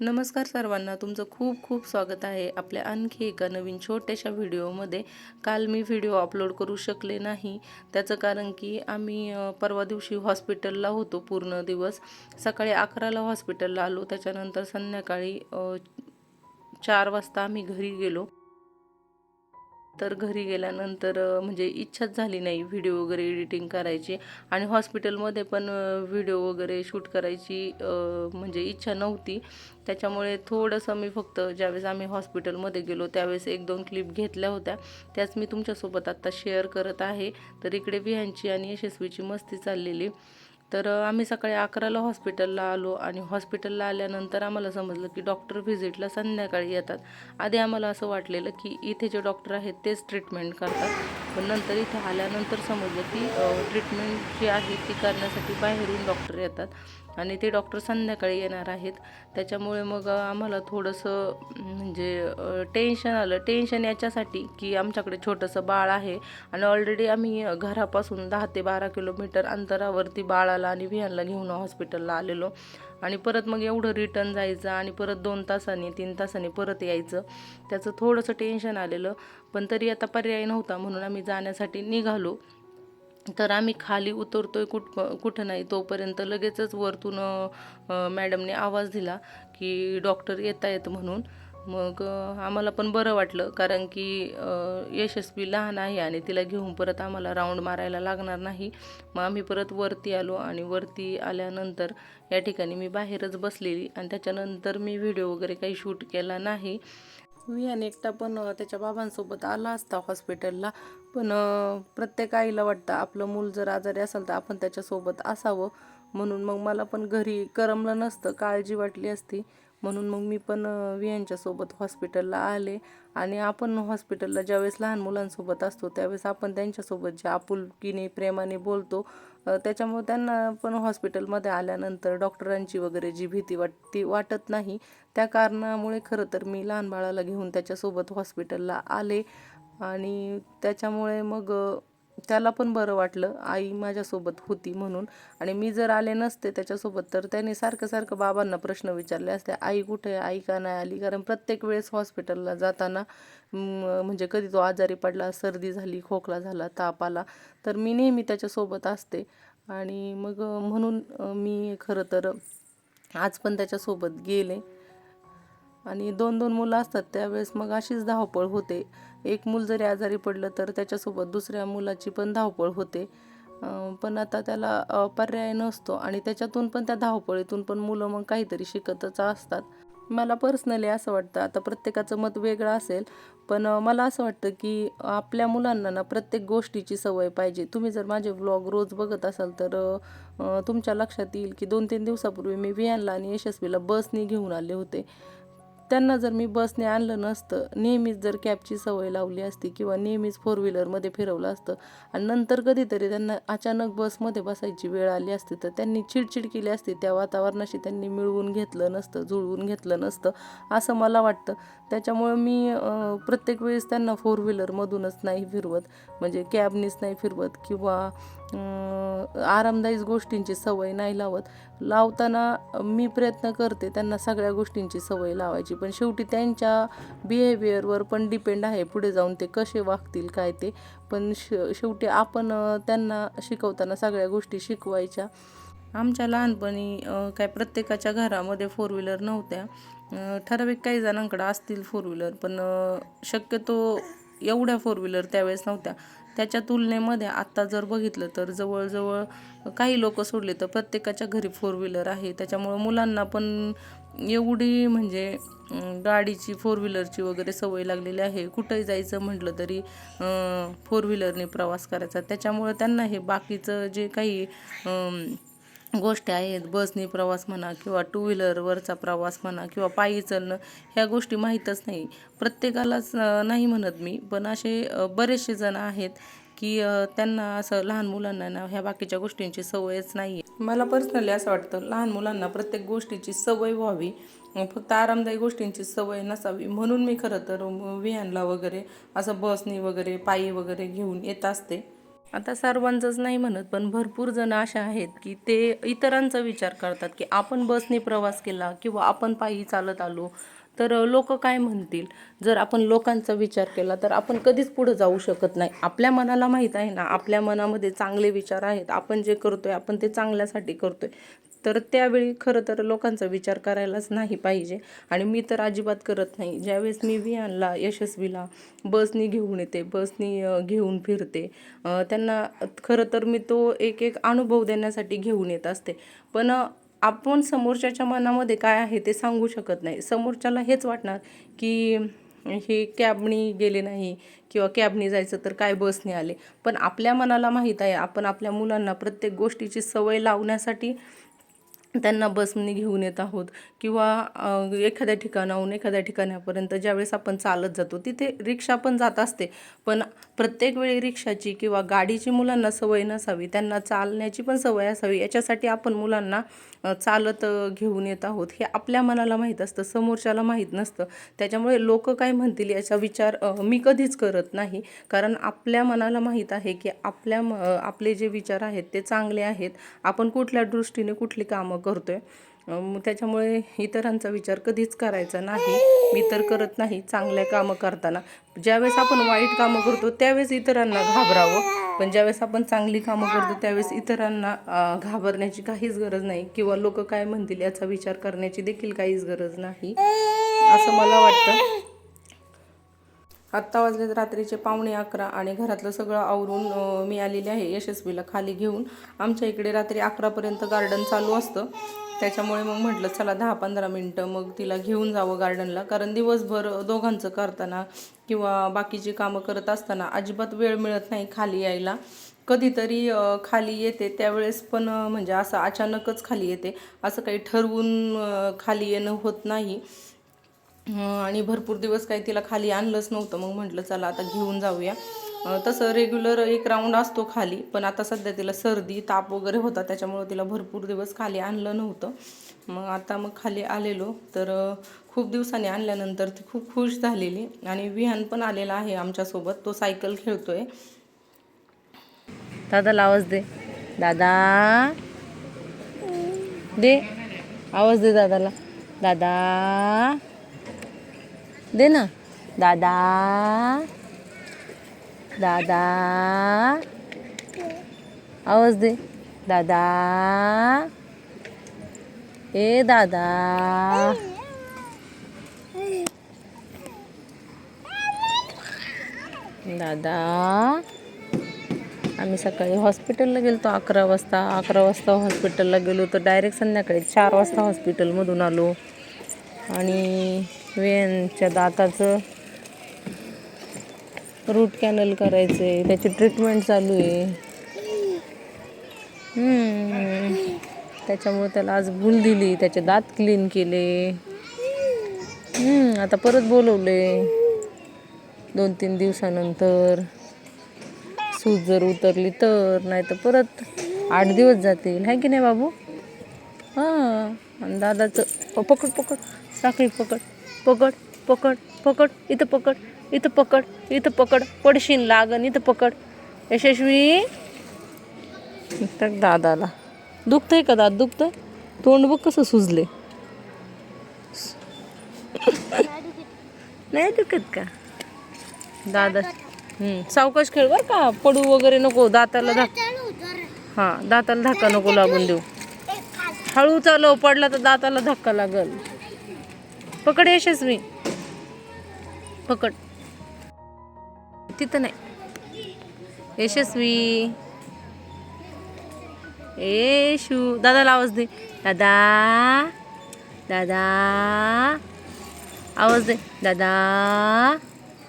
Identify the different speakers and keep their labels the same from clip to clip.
Speaker 1: नमस्कार सर्वांना तुमचं खूप खूप स्वागत आहे आपल्या आणखी एका नवीन छोट्याशा व्हिडिओमध्ये. काल मी व्हिडिओ अपलोड करू शकले नाही. त्याचं कारण की आम्ही परवा दिवशी हॉस्पिटलला होतो पूर्ण दिवस. सकाळी अकराला हॉस्पिटलला आलो. त्याच्यानंतर संध्याकाळी चार वाजता आम्ही घरी गेलो. तर घरी गेल्यानंतर म्हणजे इच्छाच झाली नाही व्हिडिओ वगैरे एडिटिंग करायची आणि हॉस्पिटलमध्ये पण व्हिडिओ वगैरे शूट करायची म्हणजे इच्छा नव्हती. त्याच्यामुळे थोडंसं मी फक्त ज्यावेळेस आम्ही हॉस्पिटलमध्ये गेलो त्यावेळेस एक दोन क्लिप घेतल्या होत्या. त्याच मी तुमच्यासोबत आत्ता शेअर करत आहे. तर इकडे विहांची आणि यशस्वीची मस्ती चाललेली. तर आम्ही सकाळी अकराला हॉस्पिटलला आलो आणि हॉस्पिटलला आल्यानंतर आम्हाला समजलं की डॉक्टर व्हिजिटला संध्याकाळी येतात. आधी आम्हाला असं वाटलेलं की इथे जे डॉक्टर आहेत तेच ट्रीटमेंट करतात. पण नंतर इथे आल्यानंतर समजलं की ट्रीटमेंट जी आहे ती करण्यासाठी बाहेरून डॉक्टर येतात. आणि ते डॉक्टर संध्याकाळी येणार आहेत. त्याच्यामुळे मग आम्हाला थोडंसं म्हणजे टेन्शन आलं. टेन्शन याच्यासाठी की आमच्याकडे छोटंसं बाळ आहे आणि ऑलरेडी आम्ही घरापासून दहा ते बारा किलोमीटर अंतरावरती बाळाला आणि विहानला घेऊन हॉस्पिटलला आलेलो. आणि परत मग एवढं रिटर्न जायचं आणि परत दोन तासांनी तीन तासांनी परत यायचं. त्याचं थोडंसं टेन्शन आलेलं. पण तरी आता पर्याय नव्हता म्हणून आम्ही जाण्यासाठी निघालो. तर आम्ही खाली उतरतोय कुठ कुठं नाही. तोपर्यंत लगेचच वरतून मॅडमने आवाज दिला की डॉक्टर येत आहेत म्हणून. मग आम्हाला पण बरं वाटलं कारण की यशस्वी लहान आहे आणि तिला घेऊन परत आम्हाला राऊंड मारायला लागणार नाही. मग आम्ही परत वरती आलो आणि वरती आल्यानंतर या ठिकाणी मी बाहेरच बसलेली आणि त्याच्यानंतर मी व्हिडिओ वगैरे काही शूट केला नाही. विहान एकटा पण त्याच्या बाबांसोबत आला असता हॉस्पिटलला पण प्रत्येक आईला वाटतं आपलं मूल जर आजारी असेल तर आपण त्याच्यासोबत असावं. म्हणून मग मला पण घरी करमलं नसतं काळजी वाटली असती. म्हणून मग मी पण वियांच्यासोबत हॉस्पिटलला आले. आणि आपण हॉस्पिटलला ज्यावेळेस लहान मुलांसोबत असतो त्यावेळेस आपण त्यांच्यासोबत जे आपुलकीने प्रेमाने बोलतो त्याच्यामुळे त्यांना पण हॉस्पिटलमध्ये आल्यानंतर डॉक्टरांची वगैरे जी भीती वाटती वाटत नाही त्या कारणामुळे खरं तर मी लहान बाळाला घेऊन त्याच्यासोबत हॉस्पिटलला आले. आणि त्याच्यामुळे मग त्याला पण बरं वाटलं. आई माझ्यासोबत होती म्हणून. आणि मी जर आले नसते त्याच्यासोबत तर त्याने सारखं सारखं बाबांना प्रश्न विचारले असते आई कुठे आहे? आई का नाही आली? कारण प्रत्येक वेळेस हॉस्पिटलला जाताना म्हणजे कधी तो आजारी पडला सर्दी झाली खोकला झाला ताप आला तर मी नेहमी त्याच्यासोबत असते. आणि मग म्हणून मी खरं तर आज पण त्याच्यासोबत गेले. आणि दोन दोन मुलं असतात त्यावेळेस मग अशीच धावपळ होते. एक मूल जरी आजारी पडलं तर त्याच्यासोबत दुसऱ्या मुलाची पण धावपळ होते. पण आता त्याला पर्याय नसतो आणि त्याच्यातून पण त्या धावपळीतून पण मुलं मग काहीतरी शिकतच असतात. मला पर्सनली असं वाटतं आता प्रत्येकाचं मत वेगळं असेल पण मला असं वाटतं की आपल्या मुलांना ना प्रत्येक गोष्टीची सवय पाहिजे. तुम्ही जर माझे व्लॉग रोज बघत असाल तर तुमच्या लक्षात येईल की दोन तीन दिवसापूर्वी मी विहानला आणि यशस्वीला बसने घेऊन आले होते. त्यांना जर मी बसने आणलं नसतं नेहमीच जर कॅबची सवय लावली असती किंवा नेहमीच फोर व्हीलरमध्ये फिरवलं असतं आणि नंतर कधीतरी त्यांना अचानक बसमध्ये बसायची वेळ आली असती तर त्यांनी चिडचिड केली असती त्या वातावरणाशी त्यांनी मिळवून घेतलं नसतं जुळवून घेतलं नसतं असं मला वाटतं. त्याच्यामुळं मी प्रत्येक वेळेस त्यांना फोर व्हीलरमधूनच नाही फिरवत म्हणजे कॅबनीच नाही फिरवत किंवा आरामदायी गोष्टींची सवय नाही लावत. लावताना मी प्रयत्न करते त्यांना सगळ्या गोष्टींची सवय लावायची. पण शेवटी त्यांच्या बिहेवियरवर पण डिपेंड आहे पुढे जाऊन ते कसे वागतील काय ते. पण श शेवटी आपण त्यांना शिकवताना सगळ्या गोष्टी शिकवायच्या. आमच्या लहानपणी काय प्रत्येकाच्या घरामध्ये फोर व्हीलर नव्हत्या. ठराविक काही जणांकडं असतील फोर व्हीलर पण शक्यतो एवढ्या फोर व्हीलर त्यावेळेस नव्हत्या. त्याच्या तुलनेमध्ये आत्ता जर बघितलं तर जवळजवळ काही लोक सोडले तर प्रत्येकाच्या घरी फोर व्हीलर आहे. त्याच्यामुळं मुलांना पण एवढी म्हणजे गाडीची फोर व्हीलरची वगैरे सवय लागलेली आहे. कुठंही जायचं म्हटलं तरी फोर व्हीलरने प्रवास करायचा. त्याच्यामुळं त्यांना हे बाकीचं जे काही गोष्टी आहेत. बसनी प्रवास म्हणा किंवा टू व्हीलरवरचा प्रवास म्हणा किंवा पायी चालणं ह्या गोष्टी माहीतच नाही. प्रत्येकालाच नाही म्हणत मी पण असे बरेचसे जण आहेत की त्यांना असं लहान मुलांना ना ह्या बाकीच्या गोष्टींची सवयच नाही आहे मला पर्सनली असं वाटतं लहान मुलांना प्रत्येक गोष्टीची सवय व्हावी. फक्त आरामदायी गोष्टींची सवय नसावी. म्हणून मी खरं तर विहानला वगैरे असं बसनी वगैरे पायी वगैरे घेऊन येत असते. आता सर्वांचंच नाही म्हणत पण भरपूर जण अशा आहेत की ते इतरांचा विचार करतात की आपण बसने प्रवास केला किंवा आपण पायी चालत आलो तर लोक काय म्हणतील? जर आपण लोकांचा विचार केला तर आपण कधीच पुढं जाऊ शकत नाही. आपल्या मनाला माहीत आहे ना आपल्या मनामध्ये चांगले विचार आहेत. आपण जे करतोय आपण ते चांगल्यासाठी करतोय. तर त्यावेळी खरं तर लोकांचा विचार करायलाच नाही पाहिजे. आणि मी तर अजिबात करत नाही. ज्यावेळेस मी विहानला यशस्वीला बसनी घेऊन येते बसनी घेऊन फिरते त्यांना खरं तर मी तो एक एक अनुभव देण्यासाठी घेऊन येत असते. पण आपण समोरच्याच्या मनामध्ये काय आहे ते सांगू शकत नाही. समोरच्याला हेच वाटणार की हे कॅबनी गेले नाही किंवा कॅबनी जायचं तर काय बसने आले. पण आपल्या मनाला माहीत आहे आपण आपल्या मुलांना प्रत्येक गोष्टीची सवय लावण्यासाठी त्यांना बसने घेऊन येत आहोत किंवा एखाद्या ठिकाणाहून एखाद्या ठिकाणापर्यंत ज्यावेळेस आपण चालत जातो तिथे रिक्षा पण जात असते. पण प्रत्येक वेळी रिक्षाची किंवा गाडीची मुलांना सवय नसावी त्यांना चालण्याची पण सवय असावी याच्यासाठी आपण मुलांना चालत घेऊन येत आहोत. हे आपल्या मनाला माहीत असतं समोरच्याला माहीत नसतं. त्याच्यामुळे लोक काय म्हणतील याचा विचार मी कधीच करत नाही. कारण आपल्या मनाला माहीत आहे की आपल्या म आपले जे विचार आहेत ते चांगले आहेत. आपण कुठल्या दृष्टीने कुठली कामं करतो आहे त्याच्यामुळे इतरांचा विचार कधीच करायचा नाही. मी तर करत नाही चांगल्या कामं करताना. ज्यावेळेस आपण वाईट कामं करतो त्यावेळेस इतरांना घाबरावं. पण ज्यावेळेस आपण चांगली कामं करतो त्यावेळेस इतरांना घाबरण्याची काहीच गरज नाही. किंवा लोक काय म्हणतील याचा विचार करण्याची देखील काहीच गरज नाही. असं मला वाटतं. आत्ता वाजलेत रात्रीचे पावणे अकरा आणि घरातलं सगळं आवरून मी आलेली आहे यशस्वीला खाली घेऊन. आमच्या इकडे रात्री अकरापर्यंत गार्डन चालू असतं. त्याच्यामुळे मग म्हटलं चला दहा पंधरा मिनटं मग तिला घेऊन जावं गार्डनला कारण दिवसभर दोघांचं करताना किंवा बाकीची कामं करत असताना अजिबात वेळ मिळत नाही खाली यायला. कधीतरी खाली येते. त्यावेळेस पण म्हणजे असं अचानकच खाली येते. असं काही ठरवून खाली येणं होत नाही. आणि भरपूर दिवस काही तिला खाली आणलंच नव्हतं. मग म्हटलं चला आता घेऊन जाऊया. तसं रेग्युलर एक राऊंड असतो खाली पण आता सध्या तिला सर्दी ताप वगैरे होता त्याच्यामुळं तिला भरपूर दिवस खाली आणलं नव्हतं. मग आता मग खाली आलेलो. तर खूप दिवसांनी आणल्यानंतर ती खूप खुश झालेली. आणि विहान पण आलेला आहे आमच्यासोबत. तो सायकल खेळतोय. दादाला आवाज दे. दादा. दे. आवाज दे दादाला. दादा. दे ना. दादा. दादा. आवाज दे. दादा. ए दादा. दादा. आम्ही सकाळी हॉस्पिटलला गेलो तो अकरा वाजता. अकरा वाजता हॉस्पिटलला गेलो तर डायरेक्ट संध्याकाळी चार वाजता हॉस्पिटलमधून आलो. आणि वेनच्या दाताचं रूट कॅनल करायचं आहे त्याची ट्रीटमेंट चालू आहे. त्याच्यामुळे त्याला आज भूल दिली. त्याचे दात क्लीन केले. आता परत बोलवले. दोन तीन दिवसानंतर. सूज जर उतरली तर. नाही तर परत आठ दिवस जातील. आहे की नाही बाबू? हां. आणि दादाचं पकड पकड. साखळी पकड. पकड पकड पकड इथं पकड इथं पकड इथं पकड पडशीन लागन इथं पकड. यशस्वी. दादाला. दुखतंय का दात? दुखतंय? तोंड बघ कसं सुजले नाही दुखत का? दादा हम्म, सावकाश खेळ बर का? पडू वगैरे नको दाताला धाक हा दाताला धक्का नको लागून देऊ. हळू चालव पडला तर दाताला धक्का लागल. पकड यशस्वी. पकड. तिथं नाही. यशस्वी. ए शू दादाला आवाज दे. दादा. दादा. आवाज दे. दादा.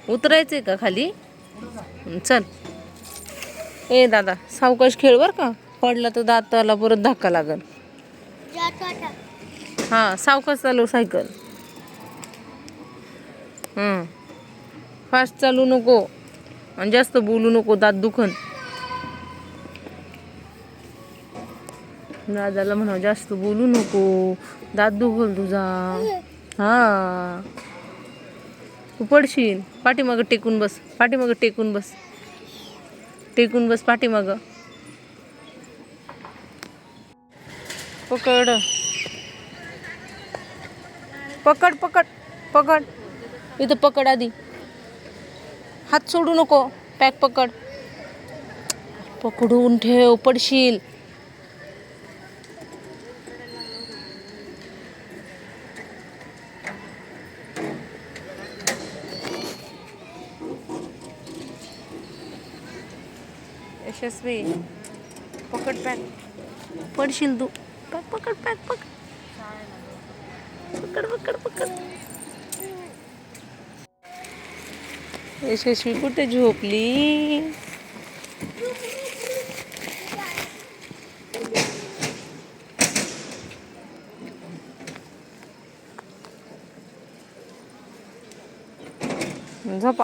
Speaker 1: उतरायचंय का खाली? चल. ए दादा सावकाश खेळ बर का? पडला तर दाताला परत धक्का लागल. हां सावकाश चालव सायकल. फास्ट चालू नको. आणि जास्त बोलू नको दात दुखन. दादाला म्हणा जास्त बोलू नको. दात दुखल तुझा. हा. तू पडशील. पाठीमागं टेकून बस. पाठीमागं टेकून बस. टेकून बस पाठीमागं. पकड. पकड पकड पकड. इथं पकड आधी. हात सोडू नको पॅक पकड. पकडून ठेव पडशील. यशस्वी. पकड पॅक पडशील तू. पॅक पकड पॅक पकड. पकड पकड पकड. यशस्वी कुठे झोपली? झोपा.